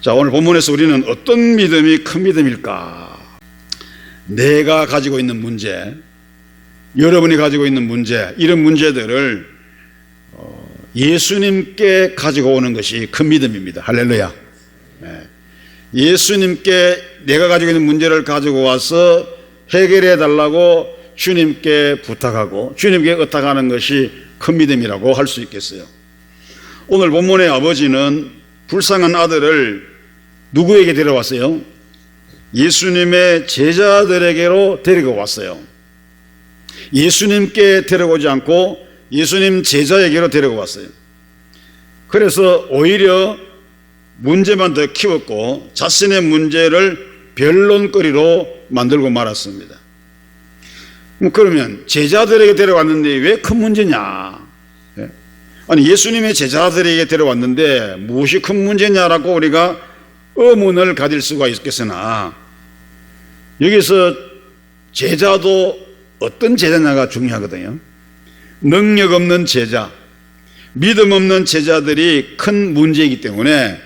자, 오늘 본문에서 우리는 어떤 믿음이 큰 믿음일까? 내가 가지고 있는 문제, 여러분이 가지고 있는 문제, 이런 문제들을 어, 예수님께 가지고 오는 것이 큰 믿음입니다. 할렐루야. 네. 예수님께 내가 가지고 있는 문제를 가지고 와서 해결해 달라고 주님께 부탁하고 주님께 의탁하는 것이 큰 믿음이라고 할 수 있겠어요. 오늘 본문의 아버지는 불쌍한 아들을 누구에게 데려왔어요? 예수님의 제자들에게로 데리고 왔어요. 예수님께 데려오지 않고 예수님 제자에게로 데리고 왔어요. 그래서 오히려 문제만 더 키웠고 자신의 문제를 변론거리로 만들고 말았습니다. 뭐 그러면 제자들에게 데려왔는데 왜 큰 문제냐? 예? 아니 예수님의 제자들에게 데려왔는데 무엇이 큰 문제냐라고 우리가 의문을 가질 수가 있겠으나 여기서 제자도 어떤 제자냐가 중요하거든요. 능력 없는 제자, 믿음 없는 제자들이 큰 문제이기 때문에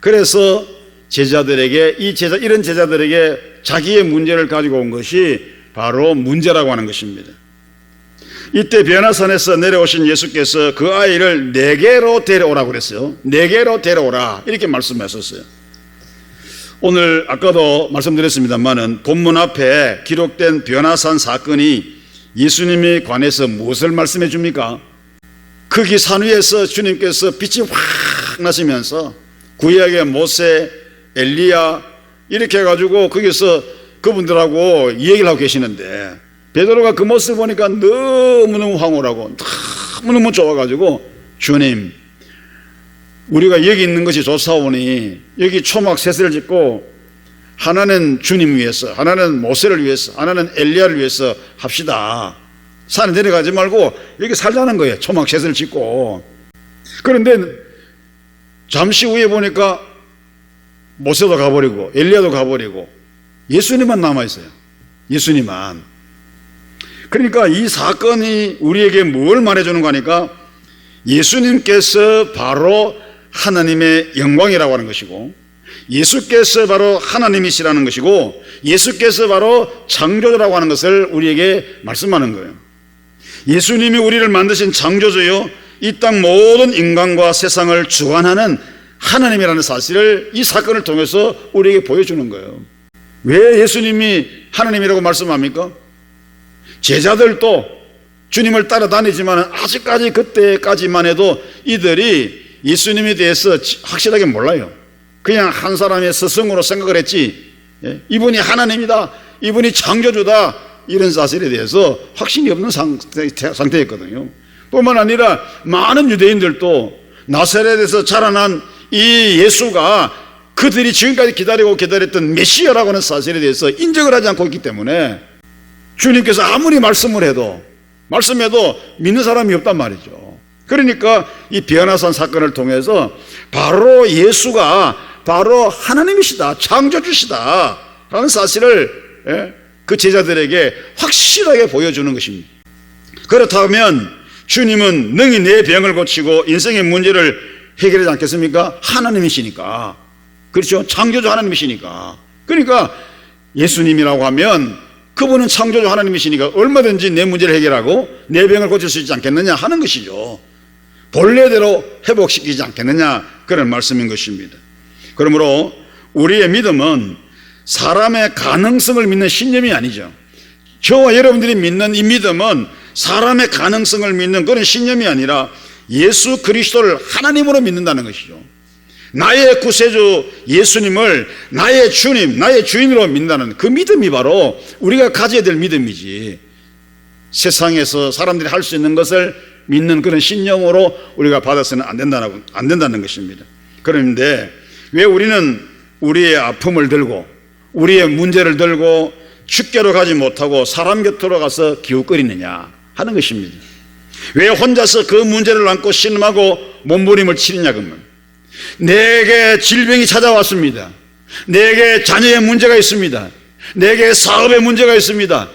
그래서 제자들에게 이 제자 이런 제자들에게 자기의 문제를 가지고 온 것이 바로 문제라고 하는 것입니다. 이때 변화산에서 내려오신 예수께서 그 아이를 내게로 데려오라고 그랬어요. 내게로 데려오라 이렇게 말씀하셨어요. 오늘 아까도 말씀드렸습니다만은 본문 앞에 기록된 변화산 사건이 예수님에 관해서 무엇을 말씀해 줍니까? 거기 산 위에서 주님께서 빛이 확 나시면서 구약의 모세, 엘리야 이렇게 해가지고 거기서 그분들하고 얘기를 하고 계시는데 베드로가 그 모습을 보니까 너무너무 황홀하고 너무너무 좋아가지고 주님 우리가 여기 있는 것이 좋사오니 여기 초막 셋을 짓고 하나는 주님 위해서 하나는 모세를 위해서 하나는 엘리야를 위해서 합시다. 산에 내려가지 말고 여기 살자는 거예요. 초막 셋을 짓고. 그런데 잠시 후에 보니까 모세도 가버리고 엘리야도 가버리고 예수님만 남아있어요. 예수님만 그러니까 이 사건이 우리에게 뭘 말해주는 거니까 예수님께서 바로 하나님의 영광이라고 하는 것이고 예수께서 바로 하나님이시라는 것이고 예수께서 바로 창조주라고 하는 것을 우리에게 말씀하는 거예요. 예수님이 우리를 만드신 창조주요 이 땅 모든 인간과 세상을 주관하는 하나님이라는 사실을 이 사건을 통해서 우리에게 보여주는 거예요. 왜 예수님이 하나님이라고 말씀합니까? 제자들도 주님을 따라다니지만 아직까지 그때까지만 해도 이들이 예수님에 대해서 확실하게 몰라요. 그냥 한 사람의 스승으로 생각을 했지. 예? 이분이 하나님이다. 이분이 창조주다. 이런 사실에 대해서 확신이 없는 상태, 상태 였거든요. 뿐만 아니라 많은 유대인들도 나사렛에서 자라난 이 예수가 그들이 지금까지 기다리고 기다렸던 메시아라고 하는 사실에 대해서 인정을 하지 않고 있기 때문에 주님께서 아무리 말씀을 해도 말씀해도 믿는 사람이 없단 말이죠. 그러니까 이 변화산 사건을 통해서 바로 예수가 바로 하나님이시다, 창조주시다 라는 사실을 예, 그 제자들에게 확실하게 보여주는 것입니다. 그렇다면 주님은 능히 내 병을 고치고 인생의 문제를 해결하지 않겠습니까? 하나님이시니까. 그렇죠? 창조주 하나님이시니까. 그러니까 예수님이라고 하면 그분은 창조주 하나님이시니까 얼마든지 내 문제를 해결하고 내 병을 고칠 수 있지 않겠느냐 하는 것이죠. 본래대로 회복시키지 않겠느냐 그런 말씀인 것입니다. 그러므로 우리의 믿음은 사람의 가능성을 믿는 신념이 아니죠. 저와 여러분들이 믿는 이 믿음은 사람의 가능성을 믿는 그런 신념이 아니라 예수 그리스도를 하나님으로 믿는다는 것이죠. 나의 구세주 예수님을 나의 주님, 나의 주인으로 믿는다는 그 믿음이 바로 우리가 가져야 될 믿음이지. 세상에서 사람들이 할 수 있는 것을 믿는 그런 신념으로 우리가 받아서는 안 된다는, 안 된다는 것입니다. 그런데 왜 우리는 우리의 아픔을 들고 우리의 문제를 들고 축계로 가지 못하고 사람 곁으로 가서 기웃거리느냐 하는 것입니다. 왜 혼자서 그 문제를 안고 신음하고 몸부림을 치느냐 그러면 내게 질병이 찾아왔습니다. 내게 자녀의 문제가 있습니다. 내게 사업의 문제가 있습니다.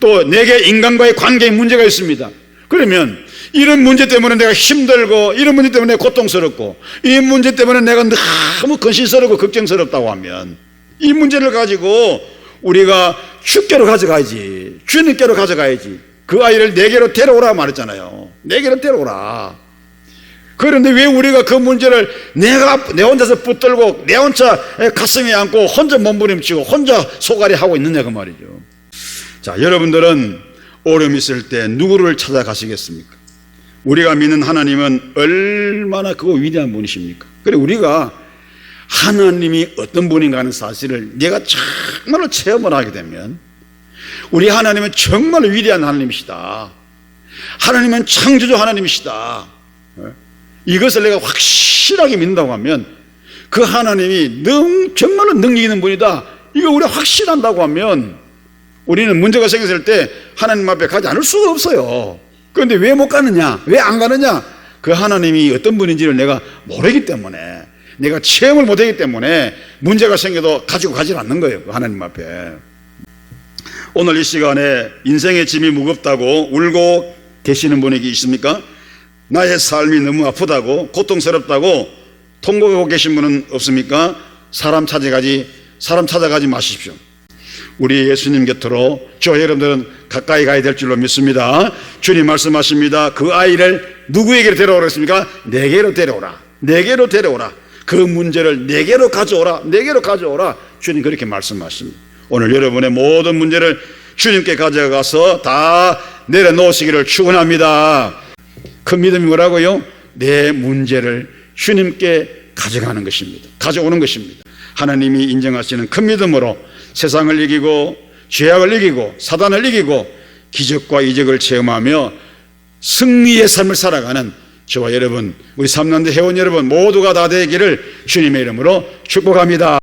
또 내게 인간과의 관계에 문제가 있습니다. 그러면 이런 문제 때문에 내가 힘들고 이런 문제 때문에 고통스럽고 이 문제 때문에 내가 너무 근심스럽고 걱정스럽다고 하면 이 문제를 가지고 우리가 주께로 가져가야지 주님께로 가져가야지 그 아이를 내게로 데려오라 말했잖아요 내게로 데려오라 그런데 왜 우리가 그 문제를 내가 내 혼자서 붙들고 내 혼자 가슴에 안고 혼자 몸부림치고 혼자 소갈이 하고 있느냐 그 말이죠 자 여러분들은 어려움 있을 때 누구를 찾아가시겠습니까? 우리가 믿는 하나님은 얼마나 그거 위대한 분이십니까? 그래 우리가 하나님이 어떤 분인가 하는 사실을 내가 정말로 체험을 하게 되면 우리 하나님은 정말 위대한 하나님이시다. 하나님은 창조주 하나님이시다. 어? 이것을 내가 확실하게 믿는다고 하면 그 하나님이 능, 정말로 능력 있는 분이다. 이거 우리가 확실한다고 하면 우리는 문제가 생겼을 때 하나님 앞에 가지 않을 수가 없어요. 그런데 왜 못 가느냐? 왜 안 가느냐? 그 하나님이 어떤 분인지를 내가 모르기 때문에 내가 체험을 못하기 때문에 문제가 생겨도 가지고 가지 않는 거예요. 그 하나님 앞에. 오늘 이 시간에 인생의 짐이 무겁다고 울고 계시는 분이 있습니까? 나의 삶이 너무 아프다고 고통스럽다고 통곡하고 계신 분은 없습니까? 사람 찾아가지 사람 찾아가지 마십시오. 우리 예수님 곁으로 저 여러분들은 가까이 가야 될 줄로 믿습니다. 주님 말씀하십니다. 그 아이를 누구에게 데려오라 했습니까? 내게로 데려오라. 내게로 데려오라. 그 문제를 내게로 가져오라. 내게로 가져오라. 주님 그렇게 말씀하십니다. 오늘 여러분의 모든 문제를 주님께 가져가서 다 내려놓으시기를 축원합니다. 큰 믿음이 뭐라고요? 내 문제를 주님께 가져가는 것입니다. 가져오는 것입니다. 하나님이 인정하시는 큰 믿음으로 세상을 이기고 죄악을 이기고 사단을 이기고 기적과 이적을 체험하며 승리의 삶을 살아가는 저와 여러분, 우리 삼남대 회원 여러분 모두가 다 되기를 주님의 이름으로 축복합니다.